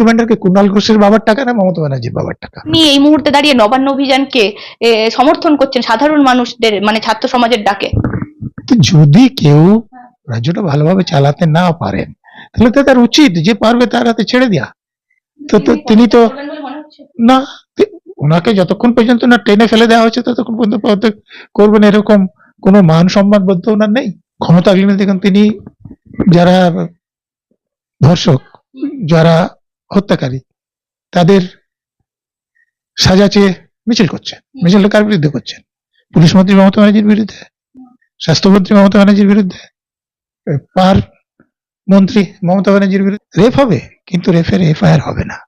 Commander কে কুণাল ঘোষের বাবার টাকা না মমতা ব্যানার্জির বাবার টাকা? আপনি এই মুহূর্তে দাঁড়িয়ে নবান্ন অভিযানকে সমর্থন করছেন সাধারণ মানুষদের মানে ছাত্র সমাজের ডাকে। তো যদি কেউ রাজ্যটা ভালোভাবে চালাতে না পারেন তাহলে তো তার উচিত যে পারবে তার হাতে ছেড়ে দেয়া। তো তিনি তো না ওনাকে যতক্ষণ পর্যন্ত না ট্রেনে ফেলে দেওয়া হচ্ছে ততক্ষণ পর্যন্ত পদত্যাগ করবেন এরকম কোনো মান সম্মান বদ্ধ ওনার নেই। ক্ষমতা আগলে দেখুন তিনি যারা ধর্ষক যারা হত্যাকারী তাদের সাজা চেয়ে মিছিল করছেন। মিছিলটা কার বিরুদ্ধে করছেন? পুলিশ মন্ত্রী মমতা ব্যানার্জির বিরুদ্ধে? স্বাস্থ্যমন্ত্রী মমতা ব্যানার্জির বিরুদ্ধে? পার মন্ত্রী মমতা ব্যানার্জির বিরুদ্ধে? রেপ হবে কিন্তু রেফের এফআইআর হবে না।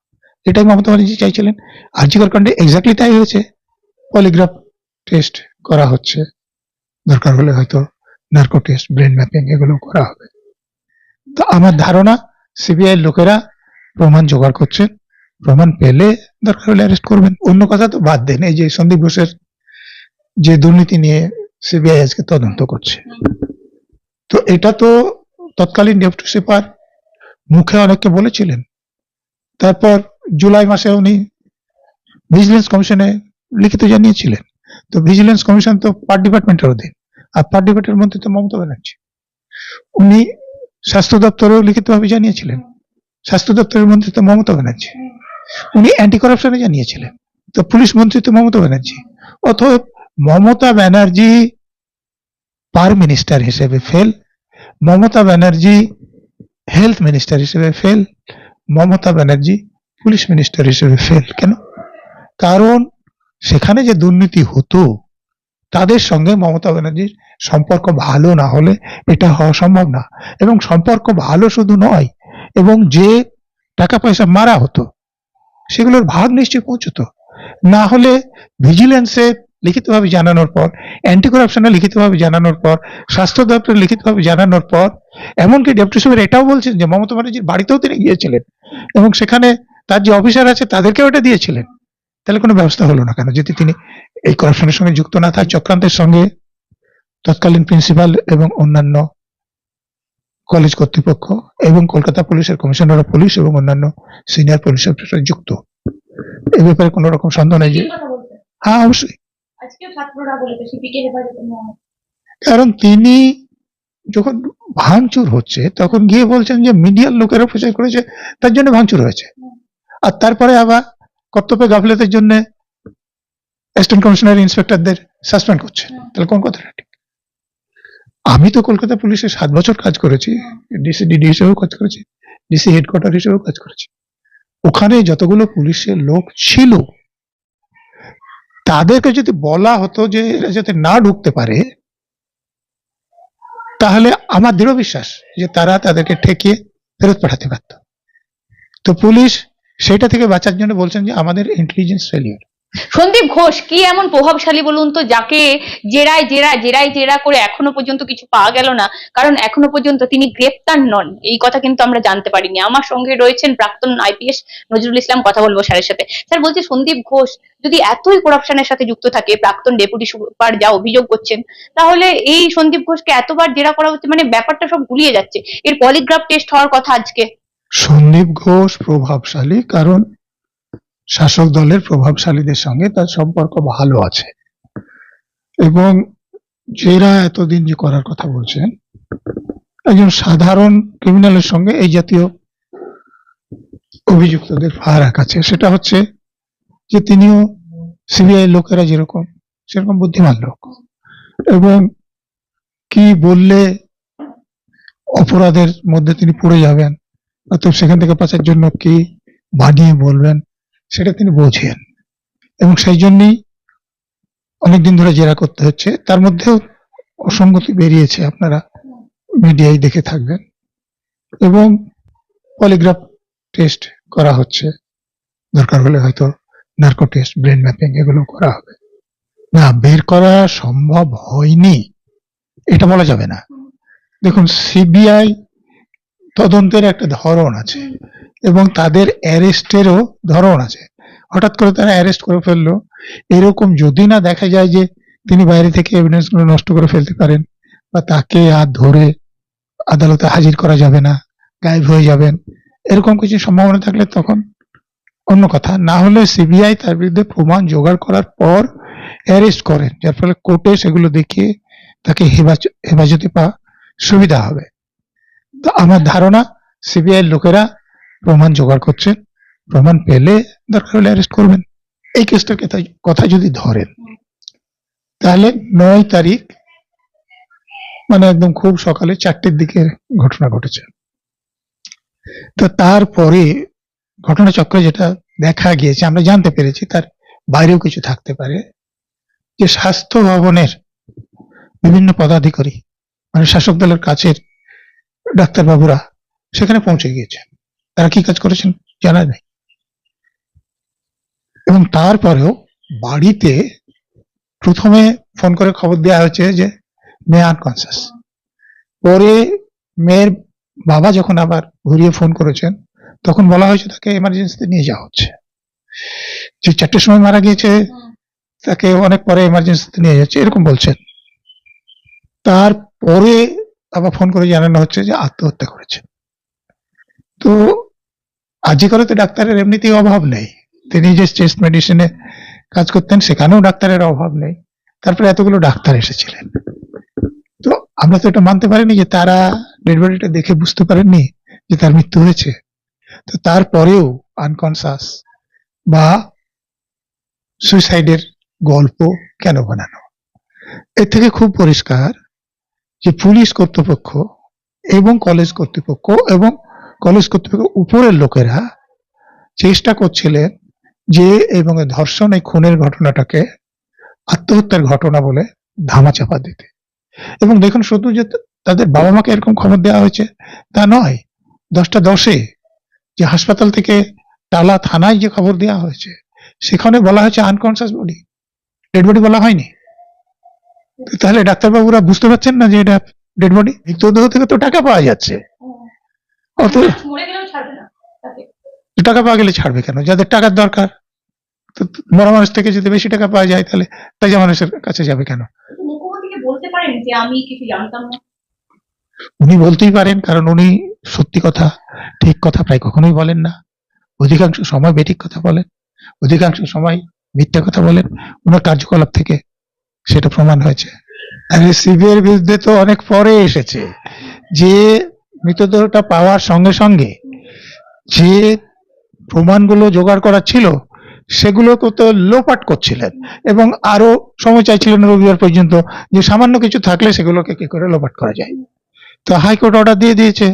এটাই মমতা ব্যানার্জি চাইছিলেন। আর আর্জিকর কাণ্ডে এক্স্যাক্টলি তাই হয়েছে। পলিগ্রাফ টেস্ট করা হচ্ছে। দরকার হলে হয়তো নার্কো টেস্ট ব্রেন ম্যাপিং এগুলো করা হবে। তো আমার ধারণা সিবিআই লোকেরা প্রমাণ জোগাড় করছেন। প্রমাণ পেলে দরকার হলে অ্যারেস্ট করবেন। অন্য কথা তো বাদ দেন, এই যে সন্দীপ ঘোষের যে দুর্নীতি নিয়ে সিবিআই আজকে তদন্ত করছে। তো এটা তো তৎকালীন ডেপুটি সুপার মুখে অনেককে বলেছিলেন। তারপর জুলাই মাসে উনি ভিজিলেন্স কমিশনে লিখিত জানিয়েছিলেন। তো ভিজিলেন্স কমিশন তো পার ডিপার্টমেন্টের অধীন, আর পার ডিপার্টমেন্টের মধ্যে তো মমতা ব্যানার্জি। উনি স্বাস্থ্য দপ্তরেও লিখিতভাবে জানিয়েছিলেন। স্বাস্থ্য দপ্তরের মন্ত্রী তো মমতা ব্যানার্জি। উনি অ্যান্টি করাপশনে জানিয়েছিলেন। তো পুলিশ মন্ত্রী তো মমতা ব্যানার্জি। অথবা মমতা ব্যানার্জি পার মিনিস্টার হিসেবে fail Mamata Banerjee health minister হিসেবে fail Mamata Banerjee police minister হিসেবে ফেল কেন? কারণ সেখানে যে দুর্নীতি হতো, তাদের সঙ্গে মমতা ব্যানার্জির সম্পর্ক ভালো না হলে এটা হওয়া সম্ভব না। এবং সম্পর্ক ভালো শুধু নয় এবং যে টাকা পয়সা মারা হতো, সেগুলোর ভাগ নিশ্চয়ই পৌঁছতো। না হলে ভিজিলেন্সে লিখিতভাবে জানানোর পর অ্যান্টি করাপশনে লিখিতভাবে জানানোর পর, স্বাস্থ্য দপ্তরে লিখিতভাবে জানানোর পর, এমনকি ডেপুটি সুপার এটাও বলছেন যে মমতা ব্যানার্জির বাড়িতেও তিনি গিয়েছিলেন এবং সেখানে তার যে অফিসার আছে তাদেরকেও এটা দিয়েছিলেন। তাহলে কোনো ব্যবস্থা হলো না কেন? যদি তিনি এই করাপশনের সঙ্গে যুক্ত না থাক, চক্রান্তের সঙ্গে তৎকালীন প্রিন্সিপাল এবং অন্যান্য কলেজ কর্তৃপক্ষ এবং কলকাতা পুলিশের কমিশনার অফ পুলিশ এবং অন্যান্য সিনিয়র পুলিশ অফিসার যুক্ত। এ ব্যাপারে কোনো রকম সন্দেহ নেই যে হ্যাঁ অবশ্যই। কারণ তিনি যখন ভাঙচুর হচ্ছে তখন গিয়ে বলছেন যে মিডিয়ার লোকেরা প্রচার করেছে তার জন্য ভাঙচুর হয়েছে। আর তারপরে আবার কর্তব্যে গাফিলতির জন্য অ্যাসিস্ট্যান্ট কমিশনার ইন্সপেক্টরদের সাসপেন্ড করছে। তাহলে কোন কথাটা আমি তো কলকাতা পুলিশে সাত বছর কাজ করেছি। ডিসি ডিডি হিসেবেও কাজ করেছি। ডিসি হেডকোয়ার্টার হিসেবেও কাজ করেছি। ওখানে যতগুলো পুলিশের লোক ছিল, তাদেরকে যদি বলা হতো যে এরা যাতে না ঢুকতে পারে, তাহলে আমার দৃঢ় বিশ্বাস যে তারা তাদেরকে ঠেকিয়ে ফেরত পাঠাতে পারত। তো পুলিশ সেটা থেকে বাঁচার জন্য বলছেন যে আমাদের ইন্টেলিজেন্স ফেলিওর সন্দীপ ঘোষ, কি এমন প্রভাবশালী বলুন তো, যাকে জেরায় জেরা জেরায় জেরা করে এখনও পর্যন্ত কিছু পাওয়া গেল না? কারণ এখনও পর্যন্ত তিনি গ্রেপ্তার নন। এই কথা কিন্তু আমরা জানতে পারিনি। আমার সঙ্গে রয়েছেন প্রাক্তন আইপিএস নজরুল ইসলাম কথা বলব স্যারের সাথে। স্যার, বলছে সন্দীপ ঘোষ, যদি এতই করাপশনের সাথে যুক্ত থাকে, প্রাক্তন ডেপুটি সুপার যা অভিযোগ করছেন, তাহলে এই সন্দীপ ঘোষকে এতবার জেরা করা হচ্ছে মানে ব্যাপারটা সব গুলিয়ে যাচ্ছে। এর পলিগ্রাফ টেস্ট হওয়ার কথা আজকে। সন্দীপ ঘোষ প্রভাবশালী, কারণ শাসক দলের প্রভাবশালীদের সঙ্গে তার সম্পর্ক ভালো আছে। এবং যারা এতদিন যে করার কথা বলছেন, একজন সাধারণ ক্রিমিনালের সঙ্গে এই জাতীয় অভিযুক্তদের ফারাক আছে। সেটা হচ্ছে যে তিনিও সিবিআই লোকেরা যেরকম, সেরকম বুদ্ধিমান লোক। এবং কি বললে অপরাধের মধ্যে তিনি পড়ে যাবেন, অতএব সেখান থেকে বাঁচার জন্য কি বানিয়ে বলবেন সেটা তিনি বোঝেন। এবং সেই জন্যই অনেকদিন ধরে জেরা করতে হচ্ছে। তার মধ্যেও অসঙ্গতি বেরিয়েছে আপনারা মিডিয়ায় দেখে থাকবেন। এবং পলিগ্রাফ টেস্ট করা হচ্ছে। দরকার হলে হয়তো নার্কো টেস্ট, ব্রেন ম্যাপিং এগুলো করা হবে। না, বের করা সম্ভব হয়নি। এটা বলা যাবে না। দেখুন, সিবিআই তদন্তের একটা ধরন আছে। এবং তাদের অ্যারেস্টেরও ধরন আছে। হঠাৎ করে তারা অ্যারেস্ট করে ফেলল। এরকম যদি না দেখা যায় যে তিনি বাইরে থেকে এভিডেন্সগুলো নষ্ট করে ফেলতে পারেন বা তাকে আর ধরে আদালতে হাজির করা যাবে না, গায়েব হয়ে যাবেন, এরকম কিছু সম্ভাবনা থাকলে তখন অন্য কথা। না হলে সিবিআই তার বিরুদ্ধে প্রমাণ জোগাড় করার পর অ্যারেস্ট করেন, যার ফলে কোর্টে সেগুলো দেখিয়ে তাকে হেফাজ- হেফাজতে পাওয়া সুবিধা হবে। তো আমার ধারণা সিবিআই লোকেরা প্রমাণ জোগাড় করছেন প্রমাণ পেলে দরকার হলে অ্যারেস্ট করবেন। এই কেসটার কথা যদি ধরেন, তাহলে নয় তারিখ মানে একদম খুব সকালে চারটের দিকে ঘটনা ঘটেছে। তো তারপরে ঘটনাচক্রে যেটা দেখা গিয়েছে, আমরা জানতে পেরেছি তার বাইরেও কিছু থাকতে পারে, যে স্বাস্থ্য ভবনের বিভিন্ন পদাধিকারী মানে শাসক দলের কাছের ডাক্তারবাবুরা সেখানে পৌঁছে গিয়েছেন তারা কি কাজ করেছেন? জানা নেই। এবং তারপরেও বাড়িতে প্রথমে ফোন করে খবর দেওয়া হয়েছে যে মেয়ে আনকনসিয়াস পরে মেয়ের বাবা যখন আবার ঘুরিয়ে ফোন করেছেন, তখন বলা হয়েছে তাকে এমার্জেন্সিতে নিয়ে যাওয়া হচ্ছে। যে চারটের সময় মারা গিয়েছে, তাকে অনেক পরে এমার্জেন্সিতে নিয়ে যাচ্ছে, এরকম বলছেন। তারপরে আবার ফোন করে জানানো হচ্ছে যে আত্মহত্যা করেছে। তো আজি করে তো ডাক্তারের এমনিতেই অভাব নেই। তিনি যে চেস্ট মেডিসিনে কাজ করতেন, সেখানেও ডাক্তারের অভাব নেই। তারপরে এতগুলো ডাক্তার এসেছিলেন। তো আমরা তো এটা মানতে পারিনি যে তারা ডেড বডিটা দেখে বুঝতে পারেননি যে তার মৃত্যু হয়েছে। তো তারপরেও আনকনসাস বা সুইসাইডের গল্প কেন বানানো? এর থেকে খুব পরিষ্কার যে পুলিশ কর্তৃপক্ষ এবং কলেজ কর্তৃপক্ষ এবং কলেজ কর্তৃপক্ষ উপরের লোকেরা চেষ্টা করছিলেন যে এবং ধর্ষণ এই খুনের ঘটনাটাকে আত্মহত্যার ঘটনা বলে ধামাচাপা দিতে। এবং দেখুন শুধু যে তাদের বাবা মাকে এরকম খবর দেওয়া হয়েছে, তা নয়, দশটা দশে যে হাসপাতাল থেকে টালা থানায় যে খবর দেওয়া হয়েছে, সেখানে বলা হয়েছে আনকনসিয়াস বডি ডেড বডি বলা হয়নি। তাহলে ডাক্তারবাবুরা বুঝতে পারছেন না যে এটা ডেড বডি মৃতদেহ থেকে তো টাকা পাওয়া যাচ্ছে। মরে টাকা পাওয়া গেলে ছাড়বে কেন? যাদের টাকার দরকার তো বড় মানুষ থেকে যদি বেশি টাকা পাওয়া যায় তাহলে তাজা মানুষের কাছে যাবে কেন? উনি বলতেই পারেন কারণ উনি সত্যি কথা ঠিক কথা প্রায় কখনোই বলেন না। অধিকাংশ সময় বেঠিক কথা বলেন অধিকাংশ সময় মিথ্যা কথা বলেন। ওনার কার্যকলাপ থেকে সেটা প্রমাণ হয়েছে। আরে সিবিআইয়ের বিরুদ্ধে তো অনেক পরে এসেছে যে মৃতদেহটা পাওয়ার সঙ্গে সঙ্গে যে প্রমাণগুলো জোগাড় করা ছিল সেগুলোকে তো লোপাট করছিলেন এবং আরও সময় চাইছিলেন রবিবার পর্যন্ত যে সামান্য কিছু থাকলে সেগুলোকে কি করে লোপাট করা যায়। তো হাইকোর্ট অর্ডার দিয়ে দিয়েছে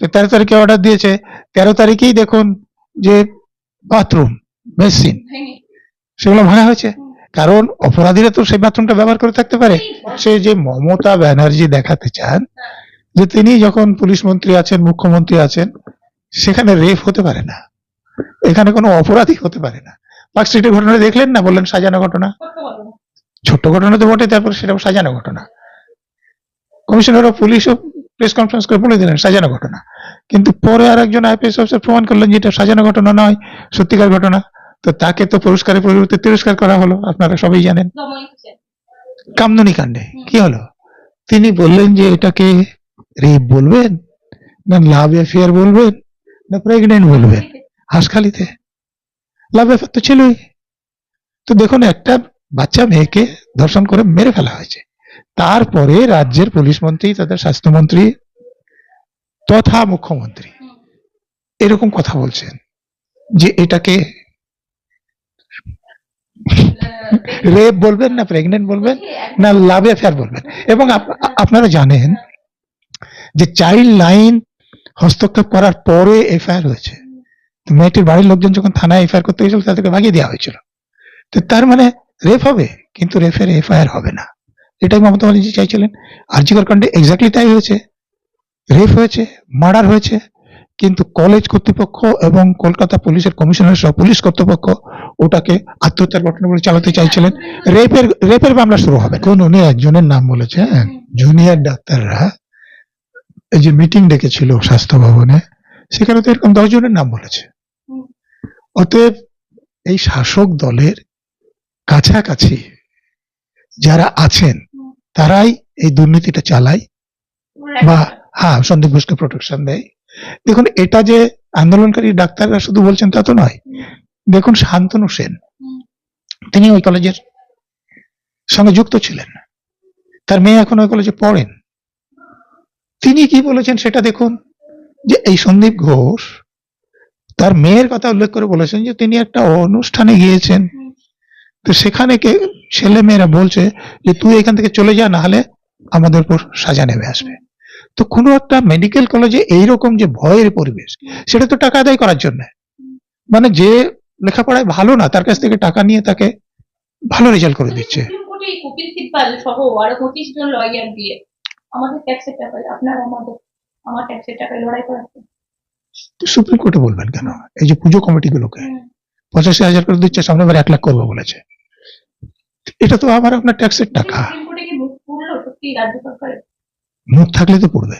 তো তেরো তারিখে অর্ডার দিয়েছে তেরো তারিখেই দেখুন যে বাথরুম মেশিন সেগুলো ভাঙা হয়েছে। কারণ অপরাধীরা তো সেই বাথরুমটা ব্যবহার করে থাকতে পারে। সে যে মমতা ব্যানার্জি দেখাতে চান যে তিনি যখন পুলিশ মন্ত্রী আছেন, মুখ্যমন্ত্রী আছেন, সেখানে রেপ হতে পারে না। এখানে কোনো অপরাধী হতে পারে না। পার্ক স্ট্রিটের ঘটনা দেখলেন না? বললেন, সাজানো ঘটনা। ছোট্ট ঘটনা। তো বটে তারপর সেটা সাজানো ঘটনা। কমিশনার অফ পুলিশও প্রেস কনফারেন্স করে বলে দিলেন, সাজানো ঘটনা। কিন্তু পরে আর একজন আইপিএস অফিসার প্রমাণ করলেন যে এটা সাজানো ঘটনা নয়, সত্যিকার ঘটনা। তো তাকে তো পুরস্কারের পরিবর্তে তিরস্কার করা হলো, আপনারা সবাই জানেন। কামদুনি কাণ্ডে কি হলো? তিনি বললেন যে এটাকে রেপ বলবেন, না লাভ অ্যাফেয়ার বলবেন, না প্রেগনেন্ট বলবেন? হাসখালিতে। লাভ অ্যাফেয়ার তো ছিলই। তো দেখুন, একটা বাচ্চা মেয়েকে ধর্ষণ করে মেরে ফেলা হয়েছে। তারপরে রাজ্যের পুলিশ মন্ত্রী তাদের স্বাস্থ্যমন্ত্রী তথা মুখ্যমন্ত্রী এরকম কথা বলছেন যে এটাকে রেপ বলবেন, না প্রেগনেন্ট বলবেন, না লাভ অ্যাফেয়ার বলবেন। এবং আপনারা জানেন যে চাইল্ড লাইন হস্তক্ষেপ করার পরে এফআইআর হয়েছে। মেয়েটির বাড়ির লোকজন যখন থানায় এফআইআর করতে গেছিল তাদেরকে ভাগিয়ে দেওয়া হয়েছিল। তো তার মানে রেফ হবে কিন্তু রেফের এফআইআর হবে না। এটাই মমতা ব্যানার্জি চাইছিলেন। আর্জিকর কাণ্ডে এক্স্যাক্টলি তাই হয়েছে। রেপ হয়েছে মার্ডার হয়েছে কিন্তু কলেজ কর্তৃপক্ষ এবং কলকাতা পুলিশের কমিশনার সহ পুলিশ কর্তৃপক্ষ ওটাকে আত্মহত্যার ঘটনা বলে চালাতে চাইছিলেন। রেপের রেপের মামলা শুরু হবে কোন উনি একজনের নাম বলেছেন জুনিয়র ডাক্তাররা এই যে মিটিং ডেকেছিল স্বাস্থ্য ভবনে, সেখানে তো এরকম দশ জনের নাম বলেছে। অতএব এই শাসক দলের কাছাকাছি যারা আছেন, তারাই এই দুর্নীতিটা চালায় বা হ্যাঁ সন্দীপ ঘোষকে প্রোটেকশন দেয়। দেখুন, এটা যে আন্দোলনকারী ডাক্তাররা শুধু বলছেন তা তো নয়। দেখুন, শান্তনু সেন, তিনি ওই কলেজের সঙ্গে যুক্ত ছিলেন। তার মেয়ে এখন ওই কলেজে পড়েন। তিনি কি বলেছেন সেটা দেখুন, যে এই সন্দীপ ঘোষ তার মেয়ের কথা উল্লেখ করে বলেছেন যে তিনি একটা অনুষ্ঠানে গিয়েছেন। তো সেখানে কে, ছেলে মেয়েরা বলছে যে তুই এখান থেকে চলে যা না হলে আমাদের উপর সাজা নেমে আসবে। তো কোনো একটা মেডিকেল কলেজে এইরকম যে ভয়ের পরিবেশ, সেটা তো টাকা আদায় করার জন্য। মানে যে লেখাপড়ায় ভালো না, তার কাছ থেকে টাকা নিয়ে তাকে ভালো রেজাল্ট করে দিচ্ছে। সহ আরও পঁচিশ জন লয়ার দিয়ে আমাদের ট্যাক্সের টাকায় আপনার আমাদের আমার ট্যাক্সের টাকায় লড়াই করাচ্ছে তো সুপ্রিম কোর্টে বলবেন কেন? এই যে পুজো কমিটিগুলোকে পঁচাশি হাজার করে দিচ্ছে সামনে বার এক লাখ করব বলেছে। এটা তো আমার আপনার ট্যাক্সের টাকা। মুখ থাকলে তো পড়বে।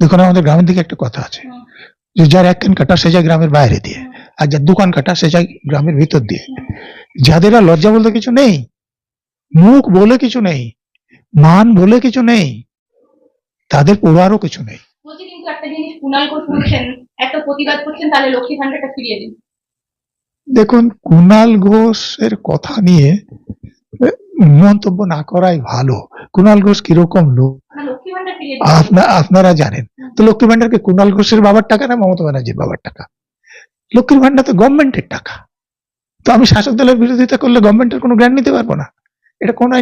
দেখুন আমাদের গ্রামের দিকে একটা কথা আছে। যে যার এক কান কাটা সে যায় গ্রামের বাইরে দিয়ে। আর যার দোকান কাটা সে যায় গ্রামের ভিতর দিয়ে। যাদের আর লজ্জা বলতে কিছু নেই মুখ বলে কিছু নেই মান বলে কিছু নেই তাদের পড়ারও কিছু নেই। বলছি কিন্তু একটা জিনিস কুণাল ঘোষ বলছেন এত প্রতিবাদ করছেন তাহলে লক্ষ্মী ভান্ডারটা ফিরিয়ে দিন। দেখুন কুণাল ঘোষের কথা নিয়ে মন্তব্য না করাই ভালো। কুণাল ঘোষ কীরকম লোক? ভান্ডার আপনারা জানেন। তো লক্ষ্মী ভান্ডারকে কুণাল ঘোষের বাবার টাকা না মমতা ব্যানার্জির বাবার টাকা? লক্ষ্মীর ভান্ডার তো গভর্নমেন্টের টাকা। তো আমি শাসক দলের বিরোধিতা করলে গভর্নমেন্টের কোনো গ্র্যান্ড নিতে পারব না। এটা কোন আইনে